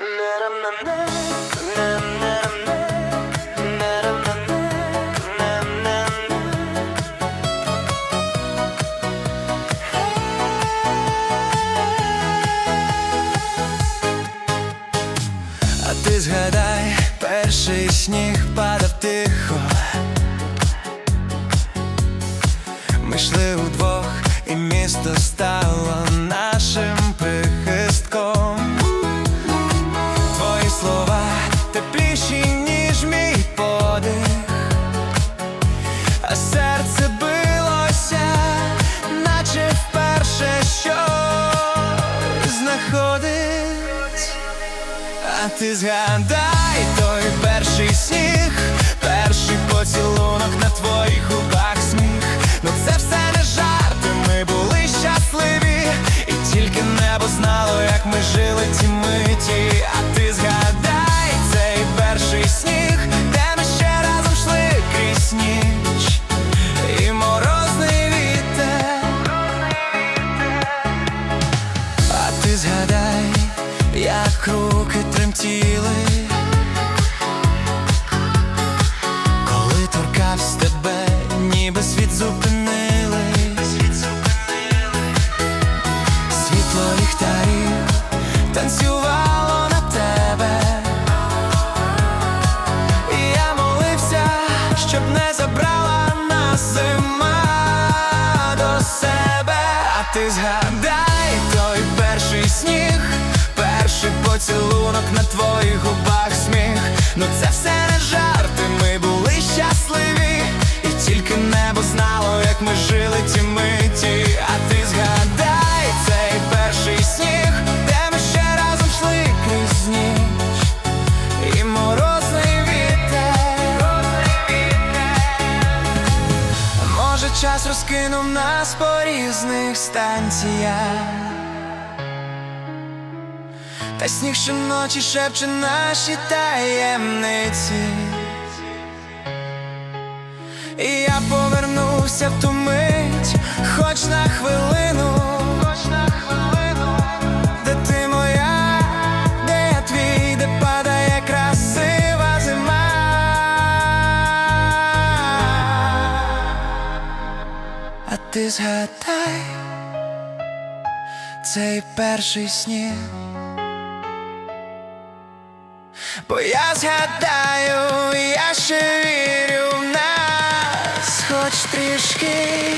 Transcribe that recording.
А ти згадай, перший сніг падав тихо. Ми йшли удвох, і місто стало нашим Ти згадай той перший сніг, перший поцілунок на твоїх губах сміх. Ну це все не жарти, ми були щасливі, і тільки небо знало, як ми жили ті миті. А ти згадай розкинув нас по різних станціях. Та сніг щоночі шепче наші таємниці. І я повернувся в ту мить, хоч на хвилину, ти згадай цей перший сніг. Бо я згадаю, я ще вірю в нас, хоч трішки.